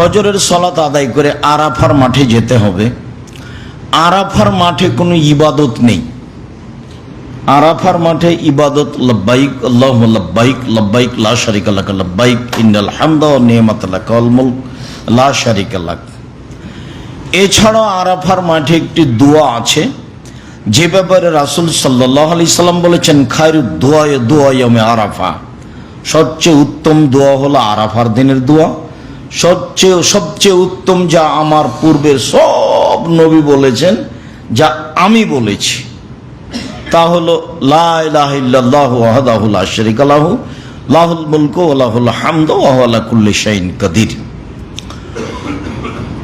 ফজরের সলাত আদায় করে আরাফার মাঠে যেতে হবে। আরাফার মাঠে কোনো ইবাদত নেই। আরাফার মাঠে ইবাদত লব্বাইক, আল্লাহ লব্বাইক লব্বাইক, লা শারিক আল্লাহ লব্বাইক, ইন্নাল হামদা ও নিয়ামত আল্লাহ কল মুলক, লা শারিক আল্লাহ এছাড়াও আরাফার মাঠে একটি দোয়া আছে। যে ব্যাপারে রাসুল সাল্লাহ আলি সাল্লাম বলেছেন খায়ের দোয়া দোয়া আরাফা। সবচেয়ে উত্তম দোয়া হলো আরাফার দিনের দোয়া। সবচেয়ে সবচেয়ে উত্তম যা আমার পূর্বের সব নবী বলেছেন, যা আমি বলেছি, তা হলো লাহ আশরিক আলাহু লাহুল মুলক ওলাহুল হামদ ওয়াহুল্লাহ কুল্লি শাইন কাদির।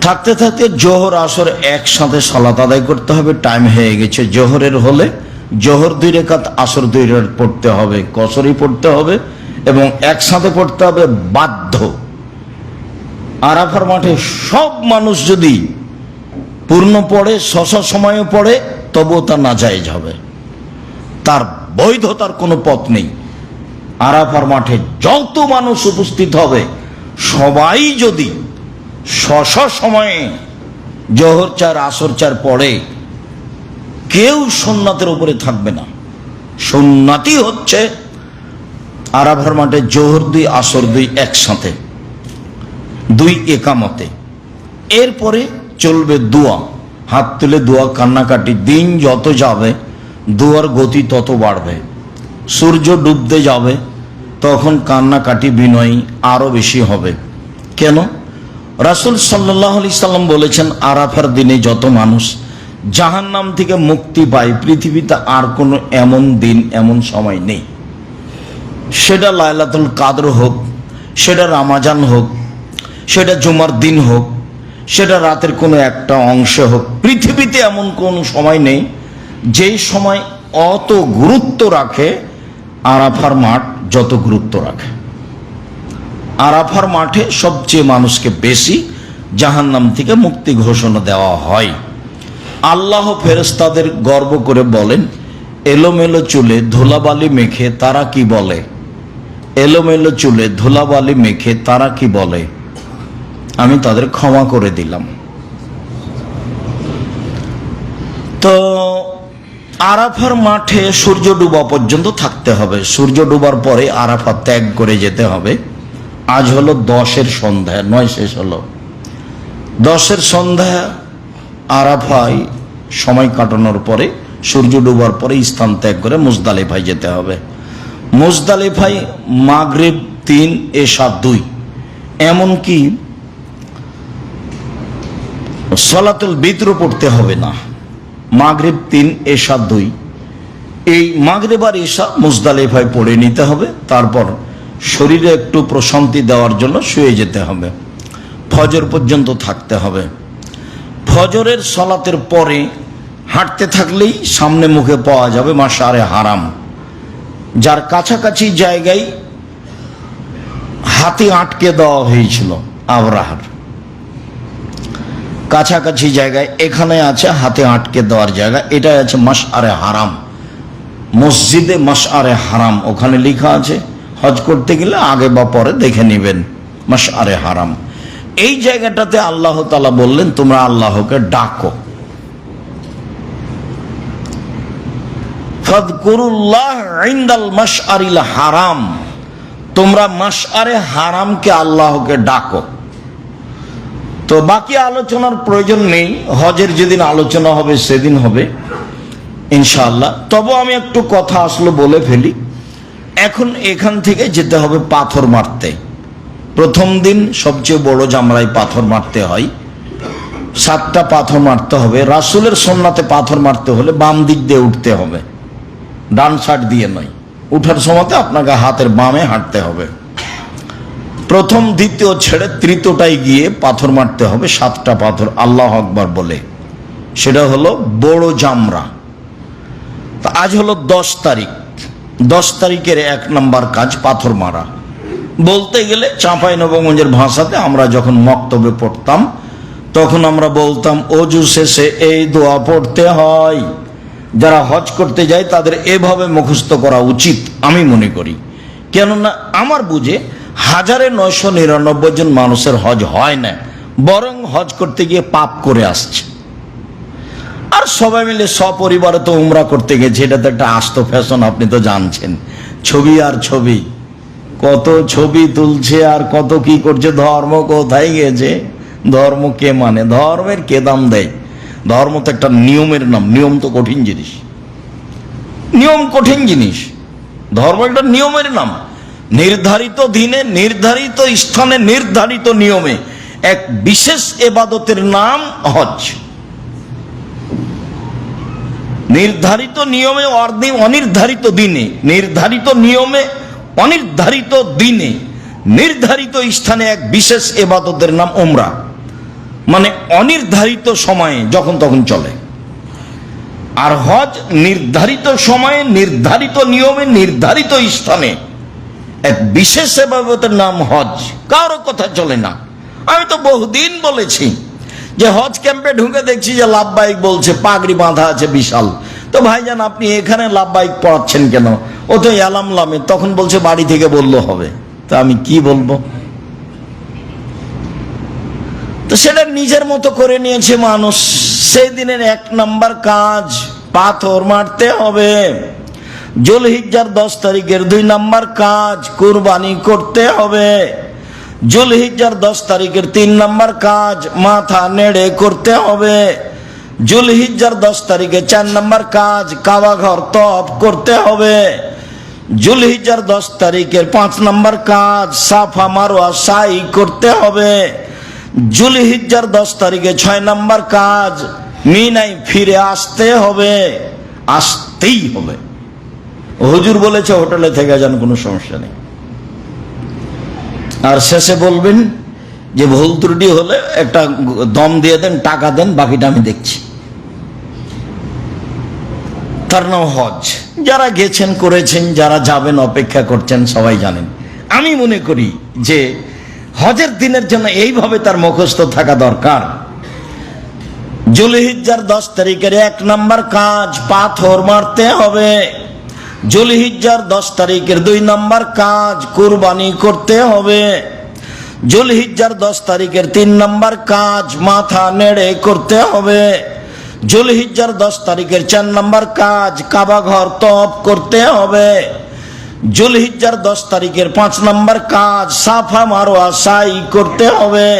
থাকতে থাকতে জোহর, আসর একসাথে সালাত আদায় করতে হবে, টাইম হয়ে গেছে জোহরের হলে, জোহর দুই রেখাত, আসর দুই রেখাত পড়তে হবে, কসরই পড়তে হবে এবং একসাথে পড়তে হবে বাধ্য। আরাফার মাঠে সব মানুষ যদি পূর্ণ পড়ে, শশ সময়ে পড়ে, তবুও তা না যায় হবে। তার বৈধতার কোনো পথ নেই। আরাফার মাঠে যত মানুষ উপস্থিত হবে, সবাই যদি শশ সময়ে জোহর চার, আসর চার পড়ে, কেউ সোননাথের উপরে থাকবে না। সোননাথই হচ্ছে আরাফার মাঠে জোহর দুই, আসর দুই একসাথে। দুই একামতে। এরপরে চলবে দোয়া। হাত তুলে দোয়া, কান্নাকাটি। দিন যত যাবে, দোয়ার গতি তত বাড়বে। সূর্য ডুবতে যাবে, তখন কান্নাকাটি বিনয়ী আরও বেশি হবে। কেন? রাসুল সাল্লাহ আলি সাল্লাম বলেছেন, আরাফার দিনে যত মানুষ জাহান নাম থেকে মুক্তি পায়, পৃথিবীতে আর কোনো এমন দিন, এমন সময় নেই। সেটা লায়লাতুল কাদর হোক, সেটা রামাজান হোক সেটা জুমার দিন হোক, সেটা রাতের কোনো একটা অংশে হোক, পৃথিবীতে এমন কোনো সময় নেই যেই সময় অত গুরুত্ব রাখে আরাফার মাঠ যত গুরুত্ব রাখে। আরাফার মাঠে সবচেয়ে মানুষকে বেশি জাহান্নাম থেকে মুক্তি ঘোষণা দেওয়া হয়। আল্লাহ ফেরেস্তাদের গর্ব করে বলেন, এলোমেলো চুলে ধুলাবালি মেখে তারা কি বলে? এলোমেলো চুলে ধুলাবালি মেখে তারা কি বলে? আমি তাদের ক্ষমা করে দিলাম। তো আরাফার মাঠে সূর্য ডুবা পর্যন্ত থাকতে হবে। সূর্য ডুবার পরে আরাফা ত্যাগ করে যেতে হবে। আজ হলো দশের সন্ধ্যা, নয় শেষ হলো। দশের সন্ধ্যা, আরাফায় সময় কাটানোর পরে, সূর্য ডুবার পরে স্থান ত্যাগ করে মুজদালিফায় যেতে হবে। মুজদালিফায় মাগরিব তিন এসা দুই। এমনকি সলাতুল বিদ্র পড়তে হবে না। মাগরিব তিন, এশা দুই। এই মাগরিব আর এশা মুজদালিফায় পড়ে নিতে হবে, তারপর শরীরে একটু প্রশান্তি দেওয়ার জন্য শুয়ে যেতে হবে। ফজর পর্যন্ত থাকতে হবে। ফজরের সলাতের পরে হাঁটতে থাকলেই সামনে মুখে পাওয়া যাবে মাসারে হারাম। যার কাছাকাছি জায়গায় হাতে আটকে দেওয়া হয়েছিল আবরাহার কাছাকাছি জায়গায় এখানে আছে হাতে আটকে দেওয়ার জায়গা, এটাই আছে মাস আরে হারাম। মসজিদে মাস আরে হারাম, ওখানে লেখা আছে, হজ করতে গেলে আগে বা পরে দেখে নেবেন মাস আরে হারাম। এই জায়গাটাতে আল্লাহ তালা বললেন, তোমরা আল্লাহকে ডাকো। হারাম, তোমরা মাস আরে হারামকে আল্লাহকে ডাকো। তো বাকি আলোচনার প্রয়োজন নেই। হজের যেদিন আলোচনা হবে, সেদিন হবে। ইনশাআল্লাহ। তবে আমি একটু কথা আসলো বলে ফেলি। এখন এখান থেকে যেতে হবে পাথর মারতে। প্রথম দিন সবচেয়ে বড় জামরায় পাথর মারতে হয়। সাতটা পাথর মারতে হবে। রাসুলের সোমনাথে পাথর মারতে হলে বাম দিক দিয়ে উঠতে হবে। ডান সাইড দিয়ে নয়। উঠার সময়তে আপনাকে হাতের বামে হাঁটতে হবে। প্রথম, দ্বিতীয় ছেড়ে তৃতীয়টায় গিয়ে পাথর মারতে হবে, সাতটা পাথর, আল্লাহ আকবার বলে। সেটা হলো বড় জামরা। আজ হলো দশ তারিখ। দশ তারিখের এক নাম্বার কাজ পাথর মারা। বলতে গেলে চাঁপাই নবগঞ্জের ভাষাতে আমরা যখন মক্তবে পড়তাম, তখন আমরা বলতাম, অজু শেষে এই দোয়া পড়তে হয়। যারা হজ করতে যায়, তাদের এভাবে মুখস্থ করা উচিত, আমি মনে করি। কেননা আমার বুঝে হাজারে নয়শো নিরানব্বই জন মানুষের হজ হয় না, বরং হজ করতে গিয়ে পাপ করে আসছে। আর সবাই মিলে সপরিবারে তো উমরা করতে গেছে, এটা তো একটা আস্ত ফ্যাশন, আপনি তো জানছেন। ছবি আর ছবি, কত ছবি তুলছে আর কত কি করছে, ধর্ম কোথায় গেছে, ধর্ম কে মানে? ধর্মের কে দাম দেয়? ধর্ম তো একটা নিয়মের নাম, নিয়ম তো কঠিন জিনিস। নিয়ম কঠিন জিনিস, ধর্ম একটা নিয়মের নাম। নির্ধারিত দিনে, নির্ধারিত স্থানে, নির্ধারিত নিয়মে এক বিশেষ এবাদতের নাম হজ। নির্ধারিত নিয়মে অনির্ধারিত দিনে, নির্ধারিত নিয়মে অনির্ধারিত দিনে, নির্ধারিত স্থানে এক বিশেষ এবাদতের নাম ওমরা মানে অনির্ধারিত সময়ে যখন তখন চলে। আর হজ নির্ধারিত সময়ে, নির্ধারিত নিয়মে, নির্ধারিত স্থানে এক বিশেষ এবাদতের নাম হজ। কারও কথা চলে না। আমি তো বহুদিন বলেছি যে হজ ক্যাম্পে ঢুকে দেখছি যে লাভবাহিক বলছে, পাগড়ি বাঁধা আছে বিশাল। তো ভাইজান, আপনি এখানে লাভবাহিক পড়াচ্ছেন কেন? ও তো এলাম লামে, তখন বলছে, বাড়ি থেকে বলল হবে। তা আমি কি বলব? তো সেটা নিজের মতো করে নিয়েছে মানুষ। সেই দিনের এক নাম্বার কাজ, পাথর মারতে হবে। জুলহিজ্জার দশ তারিখের দুই নাম্বার কাজ কুরবানি করতে হবে। জুলহিজ্জার দশ তারিখের তিন নাম্বার কাজ মাথা নেড়ে করতে হবে। জুলহিজ্জার দশ তারিখে চার নাম্বার কাজ কাবা ঘর তপ করতে হবে। জুলহিজ্জার দশ তারিখের পাঁচ নাম্বার কাজ সাফা মারোয়া সাই করতে হবে। জুলহিজ্জার দশ তারিখে ছয় নাম্বার কাজ মিনাই ফিরে আসতে হবে। আসতেই হবে। হুজুর বলেছে, হোটেলে থেকে যান কোনো সমস্যা নেই। আর শেষে বলবেন যে ভুল ত্রুটি হলে একটা দম দিয়ে দেন, টাকা দেন, বাকিটা আমি দেখছি। তার নাম হজ। যারা গেছেন, করেছেন, যারা যাবেন, অপেক্ষা করছেন, সবাই জানেন। আমি মনে করি যে হজের দিনের জন্য এইভাবে তার মুখস্থ থাকা দরকার। জুলহিজ্জার দশ তারিখের এক নাম্বার কাজ, পাথর মারতে হবে। জুলহিজ্জার দশ তারিখের দুই নম্বর কাজ কুরবানি করতে হবে। জুলহিজ্জার দশ তারিখের তিন নম্বর কাজ মাথা নেড়ে করতে হবে। জুলহিজ্জার দশ তারিখের চার নম্বর কাজ কাবা ঘর তপ করতে হবে। জুলহিজ্জার দশ তারিখের পাঁচ নম্বর কাজ সাফা মারোয়া সাই করতে হবে।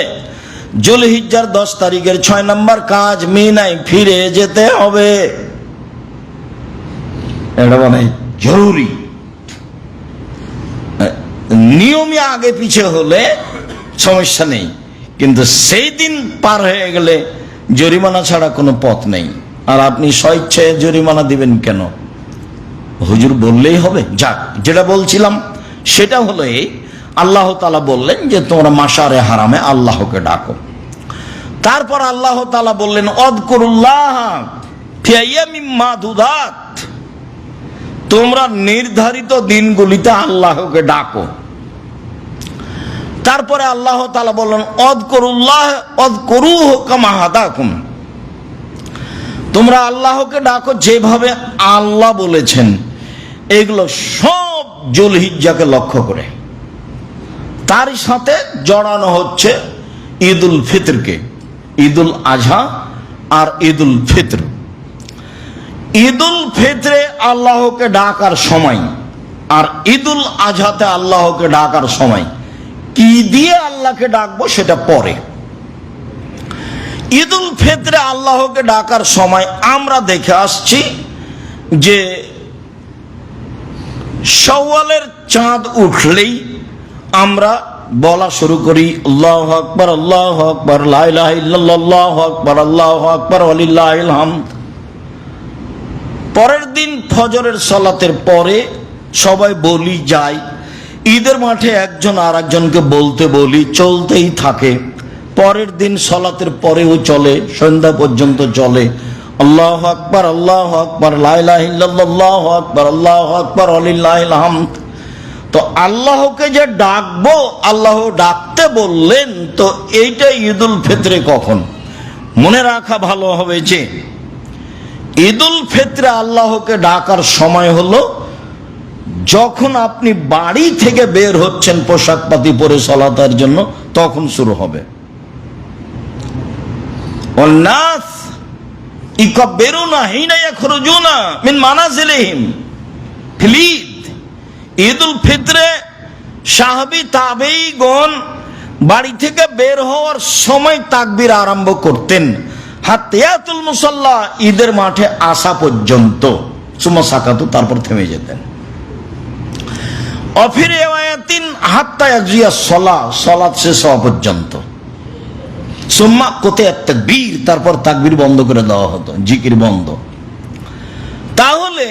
জুলহিজ্জার দশ তারিখের ছয় নম্বর কাজ মিনাই ফিরে যেতে হবে। এটা মানে জরুরি। নিয়মে আগে পিছে হলে সমস্যা নেই, কিন্তু সেই দিন পার হয়ে গেলে জরিমানা ছাড়া কোনো পথ নেই। আর আপনি স্বেচ্ছায় জরিমানা দিবেন কেন? হুজুর বললেই হবে। যাক, যেটা বলছিলাম, সেটা হলো এই, আল্লাহ তালা বললেন যে তোমরা মাসারে হারামে আল্লাহকে ডাকো। তারপর আল্লাহ তালা বললেন, অদকরুল্লাহ মাদুদাত। তোমরা নির্ধারিত দিনগুলিতে আল্লাহকে ডাকো। তারপরে আল্লাহ তালা বললেন অদ করুল্লাহ অদ করু কামাহাদাকুম তোমরা আল্লাহকে ডাকো যেভাবে আল্লাহ বলেছেন। এগুলো সব জুলহিজ্জাকে লক্ষ্য করে। তারই সাথে জড়ানো হচ্ছে ঈদুল ফিতরকে, ঈদুল আজহা আর ঈদুল ফিতর। ঈদুল ফিতরে আল্লাহকে ডাকার সময় আর ঈদুল আজহাতে আল্লাহকে ডাকার সময় কি দিয়ে আল্লাহকে ডাকবো সেটা পরে। ঈদুল ফিতরে আল্লাহকে ডাকার সময় আমরা দেখে আসছি যে সওয়ালের চাঁদ উঠলেই আমরা বলা শুরু করি, আল্লাহ আকবর আল্লাহ আকবর লাহ আকবর, আল্লাহ আকবর আলিল্লাহ হামদ। পরের দিন ফজরের সলাতের পরে সবাই বলি যায় ঈদের মাঠে একজন আর একজনকে বলতে বলি, চলতেই থাকে। পরের দিন সলাতের পরেও চলে, সন্ধ্যা পর্যন্ত চলে। আল্লাহ আকবর আল্লাহ আকবর লাহ আকবর, আল্লাহ আকবর আলিল্লাহ তো আল্লাহকে যে ডাকবো, আল্লাহ ডাকতে বললেন, তো এইটা ঈদুল ফিতরে কখন? মনে রাখা ভালো হবে যে ঈদুল ফিত্রে আল্লাহকে ডাকার সময় হলো যখন আপনি বাড়ি থেকে বের হচ্ছেন পোশাক পাতি পরে সলাতার জন্য, তখন শুরু হবে। ঈদুল বাড়ি থেকে বের হওয়ার সময় তাকবির আরম্ভ করতেন। হাতিয়াতুল মুসল্লা, ঈদের মাঠে আসা পর্যন্ত। সুমা সাকাতু তারপর থেমে যেতেন। অফিরে তিন হাত্তা একজিয়া সলা, সলাৎ শেষ হওয়া পর্যন্ত। সুম্মা কোতে তাকবীর, তারপর তাকবীর বন্ধ করে দেওয়া হতো, জিকির বন্ধ। তাহলে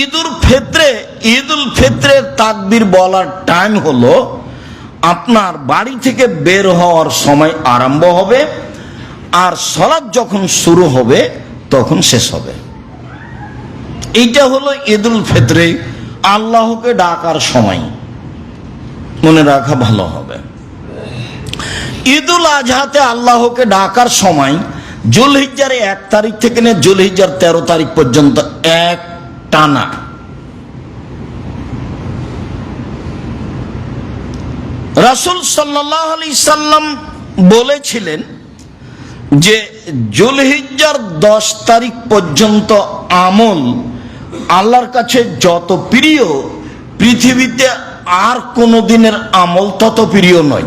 ঈদুল ফেত্রে, ঈদুল ফেত্রের তাকবীর বলার টাইম হলো, আপনার বাড়ি থেকে বের হওয়ার সময় আরম্ভ হবে আর সলাৎ যখন শুরু হবে, তখন শেষ হবে। এইটা হলো ঈদুল ফেত্রে আল্লাহকে ডাকার সময়। মনে রাখা ভালো হবে। ঈদুল আজহাতে আল্লাহকে ডাকার সময়, জুলহিজ্জার এক তারিখ থেকে নিয়ে জুলহিজ্জার তেরো তারিখ পর্যন্ত এক টানা। রাসুল সাল্লাহ আলি সাল্লাম বলেছিলেন যে জুলহিজ্জার দশ তারিখ পর্যন্ত আমল আল্লাহর কাছে যত প্রিয়, পৃথিবীতে আর কোনো দিনের আমল তত প্রিয় নয়।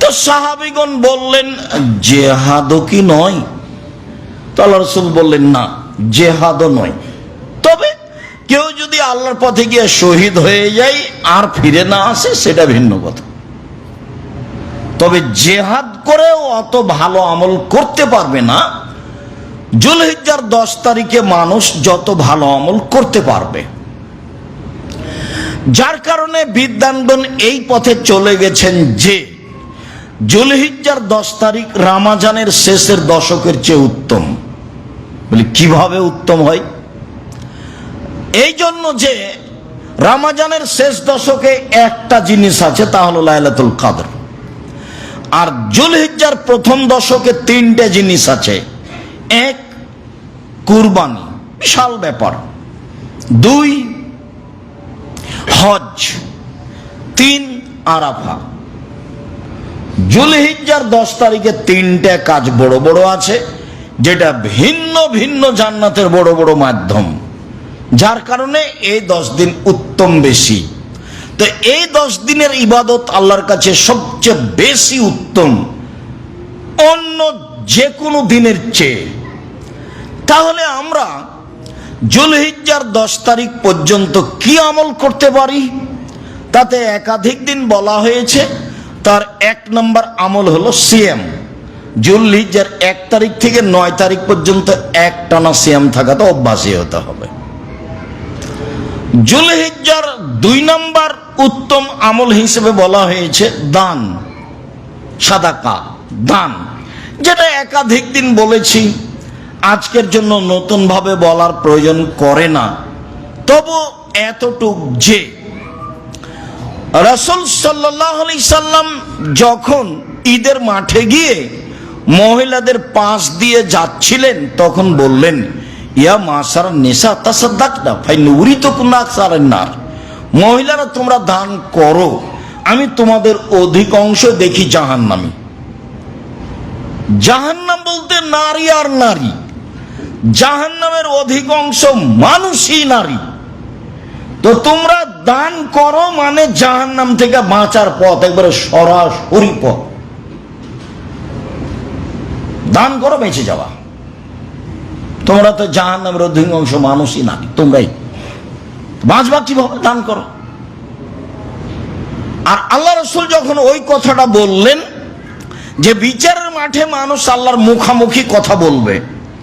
তো সাহাবিগণ বললেন, জেহাদও কি নয়? তো আল্লাহ রসুল বললেন, না, জেহাদও নয়। তবে কেউ যদি আল্লাহর পথে গিয়ে শহীদ হয়ে যায় আর ফিরে না আসে, সেটা ভিন্ন কথা। তবে জেহাদ করেও অত ভালো আমল করতে পারবে না। জুলহিজ্জার দশ তারিখে মানুষ যত ভালো আমল করতে পারবে। যার কারণে বিদ্যানগণ এই পথে চলে গেছেন যে, জুলহিজ্জার দশ তারিখ রামাজানের শেষের দশকের চেয়ে উত্তম। বলি, কীভাবে উত্তম হয়? এই জন্য যে, রামাজানের শেষ দশকে একটা জিনিস আছে, তা হলো লাইলাতুল কাদর। আর জুলহিজ্জার প্রথম দশকে তিনটে জিনিস আছে। এক, কুরবানি। বিশাল ব্যাপার। দুই, হজ। তিন, আরাফা। জুলহিজ্জার দশ তারিখে তিনটে কাজ বড় বড় আছে, যেটা ভিন্ন ভিন্ন জান্নাতের বড় বড় মাধ্যম। যার কারণে এই দশ দিন উত্তম বেশি। তো এই দশ দিনের ইবাদত আল্লাহর কাছে সবচেয়ে বেশি উত্তম। অন্য যে কোনো দিনের চেয়ে। তাহলে আমরা জুলহিজ্জার দশ তারিখ পর্যন্ত কি আমল করতে পারি? তাতে একাধিক দিন বলা হয়েছে, তার এক নম্বর আমল হলো সিএম জুলহিজ্জার এক তারিখ থেকে নয় তারিখ পর্যন্ত এক টানা সিএম থাকাতে অভ্যাসী হতে হবে। জুলহিজ্জার দুই নম্বর উত্তম আমল হিসেবে বলা হয়েছে দান, সাদাকা, দান। যেটা একাধিক দিন বলেছি, আজকের জন্য নতুনভাবে বলার প্রয়োজন করে না। তবু এতটুক যে, রসুল সাল্লাহ আলি সাল্লাম যখন ঈদের মাঠে গিয়ে মহিলাদের পাশ দিয়ে যাচ্ছিলেন, তখন বললেন ইয়া মাসার নেশা তাসাদ্দাক না ভাই তো মহিলারা তোমরা দান করো, আমি তোমাদের অধিকাংশ দেখি জাহান্নামি। জাহান্নাম বলতে নারী আর নারী। জাহান্নামের অধিকাংশ মানুষই নারী। তো তোমরা দান করো মানে জাহান্নাম থেকে বাঁচার পথ, একবারে সরাসরি পথ। দান করো, বেঁচে যাওয়া। তোমরা তো জাহান্নামের অধিকাংশ মানুষই নারী, তোমরাই। বাঁচবা কীভাবে? দান করো। আর আল্লাহ রসুল যখন ওই কথাটা বললেন, যে বিচারের মাঠে মানুষ আল্লাহর মুখামুখি কথা বলবে,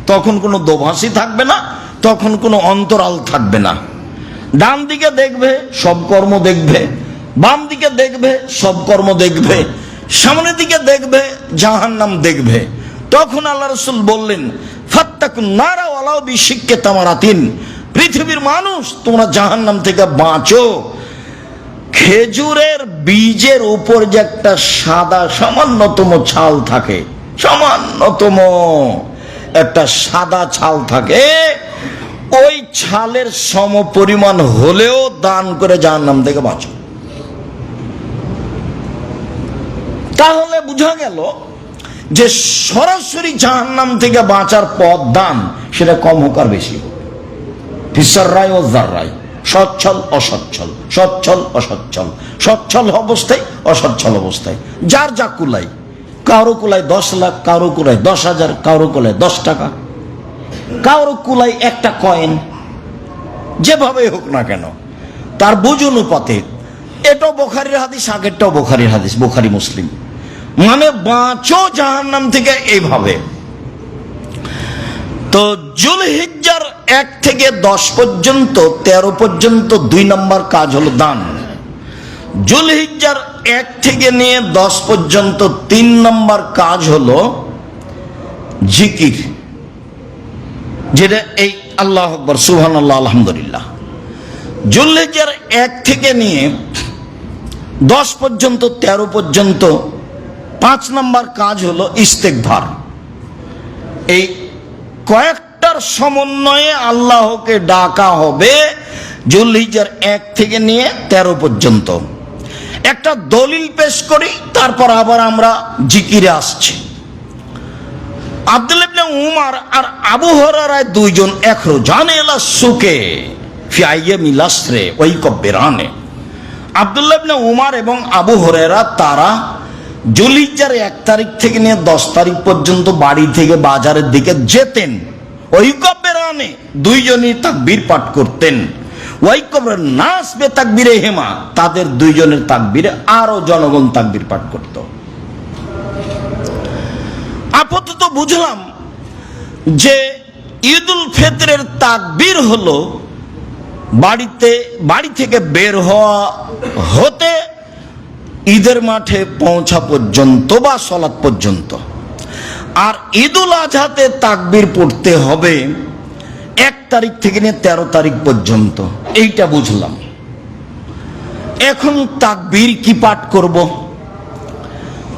তখন কোনো দোভাষী থাকবে না, তখন কোনো অন্তরাল থাকবে না। ডান দিকে দেখবে, সব কর্ম দেখবে। বাম দিকে দেখবে, সব কর্ম দেখবে। সামনের দিকে দেখবে, জাহান্নাম দেখবে। তখন আল্লাহ রসুল বললেন পৃথিবীর মানুষ, তোমরা জাহান্নাম থেকে বাঁচো। খেজুরের বীজের উপর যে একটা সাদা সামান্যতম ছাল থাকে, সামান্যতম একটা সাদা ছাল থাকে, ওই ছালের সম পরিমাণ হলেও দান করে জাহান্নাম থেকে বাঁচো। তাহলে বুঝা গেল যে সরাসরি জাহান্নাম থেকে বাঁচার পথ দান, সেটা কম হোক আর বেশি হোক। ফিসার রায় ও রায়। সচ্ছল, অসচ্ছল। সচ্ছল অসচ্ছল। সচ্ছল অবস্থায়, অসচ্ছল অবস্থায়। যার যা কুলাই কারও কুলাই দশ লাখ, কারও কুলাই দশ হাজার, কারও কুলাই দশ টাকা। কারও কুলাই একটা কয়েন। যেভাবে হোক না কেন। তার বুঝ অনুপাতে এটাও বোখারির হাদিস, আগেরটাও বোখারির হাদিস, বোখারি মুসলিম। মানে বাঁচো জাহান্নাম থেকে এইভাবে। তো জুলহিজ্জার এক থেকে দশ পর্যন্ত, তেরো পর্যন্ত দুই নম্বর কাজ হলো দান। জুলহিজ্জার এক থেকে নিয়ে দশ পর্যন্ত তিন নম্বর কাজ হলো জিকির, যেটা এই আল্লাহ আকবর সুহান আল্লাহ আলহামদুলিল্লাহ। জুলহিজ্জার এক থেকে নিয়ে দশ পর্যন্ত, তেরো পর্যন্ত পাঁচ নম্বর কাজ হলো ইস্তেকভার এই কয়েকটার সমন্বয়ে আল্লাহকে ডাকা হবে জুলহিজার এক থেকে নিয়ে তেরো পর্যন্ত। একটা দলিল পেশ করি, তারপর আবার আমরা জিকিরে আসছি। আব্দুল ইবনে উমার আর আবু হরারায় দুইজন এক রোজানে এলা সুকে ফিয়াইয়ে মিলাসরে ওই কব্বেরানে আব্দুল্লাহ ইবনে উমার এবং আবু হরেরা তারা জুলিজার এক তারিখ থেকে নিয়ে দশ তারিখ পর্যন্ত বাড়ি থেকে বাজারের দিকে যেতেন। ঐকব্যের আনে দুইজনই তাকবীর পাঠ করতেন। ওয়াইকবের নাস বে তাকবীরে হেমা, তাদের দুইজনের তাকবীরে আরও জনগণ তাকবীর পাঠ করত। আপাতত বুঝলাম যে ঈদুল ফেতরের তাকবীর হলো বাড়িতে, বাড়ি থেকে বের হওয়া হতে ঈদের মাঠে পৌঁছা পর্যন্ত বা সলাৎ পর্যন্ত। আর ঈদুল আজহাতে তাকবির পড়তে হবে এক তারিখ থেকে নিয়ে তেরো তারিখ পর্যন্ত। এইটা বুঝলাম। এখন তাকবীর কি পাঠ করব?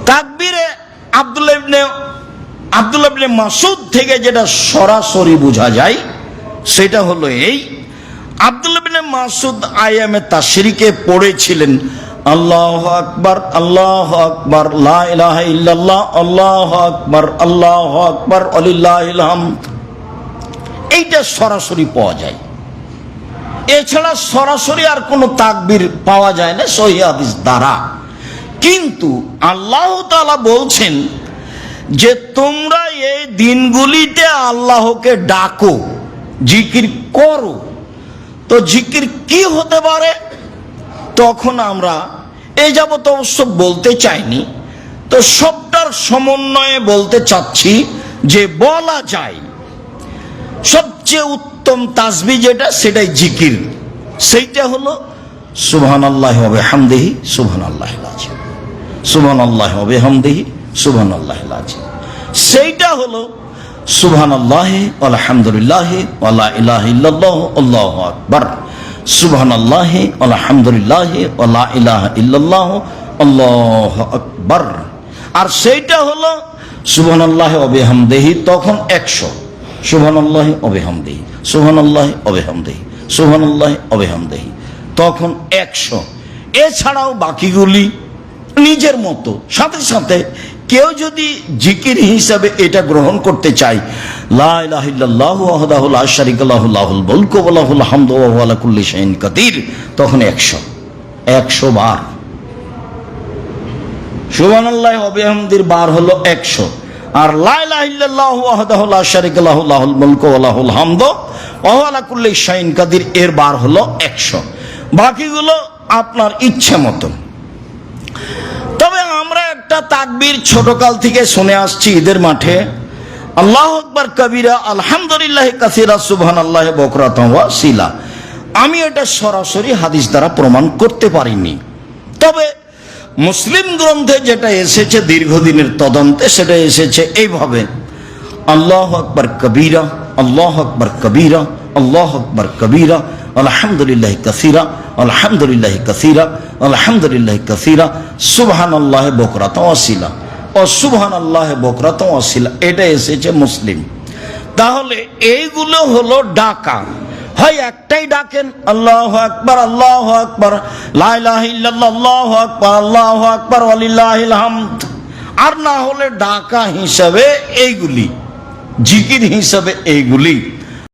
তাকবীরে আব্দুল্লাহ ইবনে আব্দুল্লাহ মাসুদ থেকে যেটা সরাসরি বোঝা যায়, সেটা হলো এই। আব্দুল্লাহ ইবনে মাসুদ আইএমএ তাশরিকে পড়েছিলেন আল্লাহ আকবার আল্লাহ আকবার, লা ইলাহা ইল্লাল্লাহ, আল্লাহ আকবার আল্লাহ আকবার আলিল্লাহিল হামদ। এইটা সরাসরি পাওয়া যায়। এছাড়া সরাসরি আর কোনো তাকবীর পাওয়া যায় না, সহি হাদিস দ্বারা। কিন্তু আল্লাহ তাআলা বলছেন যে, তোমরা এই দিনগুলিতে আল্লাহকে ডাকো, জিকির করো। তো জিকির কি হতে পারে? তখন আমরা এই যাবত অবশ্য বলতে চাইনি, তো সবটার সমন্বয়ে বলতে চাচ্ছি যে বলা যায়, সবচেয়ে উত্তম তাসবি যেটা সেটাই জিকির। সেইটা হলো সুবহান আল্লাহ হবে হামদেহি সুবহান আল্লাহ সুবহান আল্লাহ হবে হামদেহি সুবহান আল্লাহ সেইটা হলো সুবহান আল্লাহ আলহামদুলিল্লাহ আল্লাহ ইলাহ আল্লাহু আকবার। সুবহান আল্লাহ আলহামদুলিল্লাহ ইলাহ ইল্লাল্লাহ আর সেইটা হলো সুবহান আল্লাহ তখন একশো। সুবহান আল্লাহ অবেহামদেহি সুবহান আল্লাহ অবেহামদেহি সুবহান আল্লাহ অবেহামদেহি তখন একশো। এছাড়াও বাকিগুলি নিজের মতো, সাথে সাথে কেউ যদি জিকির হিসাবে এটা গ্রহণ করতে কাদির, তখন 100 100 বার। বিহামদির বার হলো 100 আর লা ইলাহা ইল্লাল্লাহু ওয়াহদাহু লা শারীকা লাহু, লাহুল মুলকু ওয়া লাহুল হামদু ওয়া আলা কুল্লি শাইইন কাদির, এর বার হলো 100 বাকিগুলো আপনার ইচ্ছে মতন। একটা তাকবীর ছোটকাল থেকে শুনে আসছি ঈদের মাঠে। আল্লাহ আকবর কবিরা, আলহামদুলিল্লাহ কাসিরা সুবহান আল্লাহ বকরাত শিলা আমি এটা সরাসরি হাদিস দ্বারা প্রমাণ করতে পারিনি। তবে মুসলিম গ্রন্থে যেটা এসেছে, দীর্ঘদিনের তদন্তে সেটা এসেছে এইভাবে। আল্লাহ আকবর কবিরা, আল্লাহ আকবর কবিরা, আল্লাহ আকবর কবিরা আলহামদুলিল্লাহ কাসিরা আলহামদুলিল্লাহ কাসিরা আলহামদুলিল্লাহ কাসিরা সুবহান আল্লাহ বকরাত ওয়াসিলা ও সুবহান আল্লাহ বকরাত ওয়াসিলা এটা এসেছে মুসলিম। তাহলে এইগুলো হলো ডাকা। হয় একটাই ডাকেন, আল্লাহ আকবার আল্লাহ আকবার আল্লাহ আকবার আল্লাহ আকবার হামদ। আর না হলে ডাকা হিসাবে এইগুলি, জিকির হিসাবে এইগুলি।